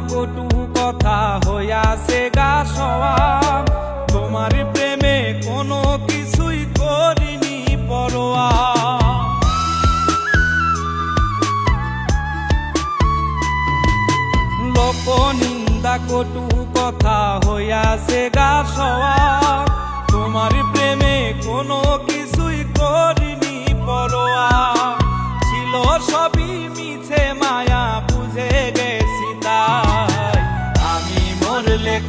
কটু কথা হইয়াছে গা সওয়া তোমার প্রেমে কোনো কিছুই করিনি পরোয়া। লোক নিন্দা কটু কথা হইয়াছে গা সওয়া তোমার প্রেমে কোনো কিছুই করিনি পরোয়া। ছিল সবই মিছে মায়া, বুঝে গেছি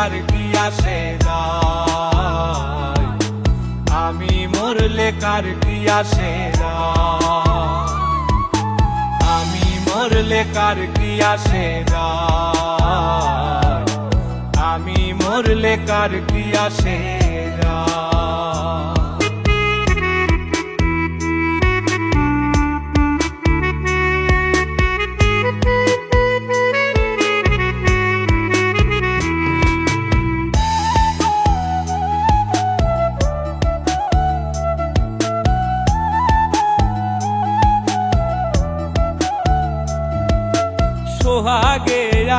কার কি আসে যায়? আমি মরলে কার কি আসে না আমি মরলে কার কি আসে না আমি মরলে কার কি আসে যায়?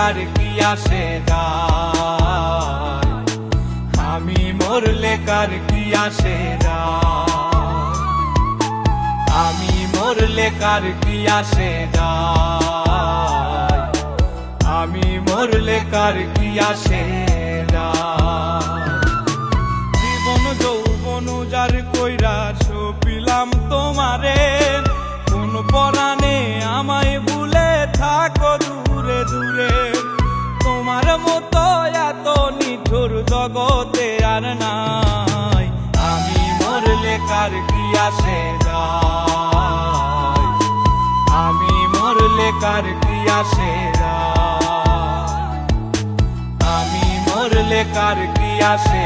কার কি আসে যায় আমি মরলে কার কি আসে যায় আমি মরলে কার কি আসে যায় আমি মরলে কার কি আসে আমি মরলে কার আমি মরলে কার কি আসে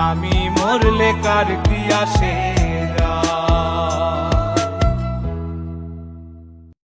আমি মরলে কার কি আসে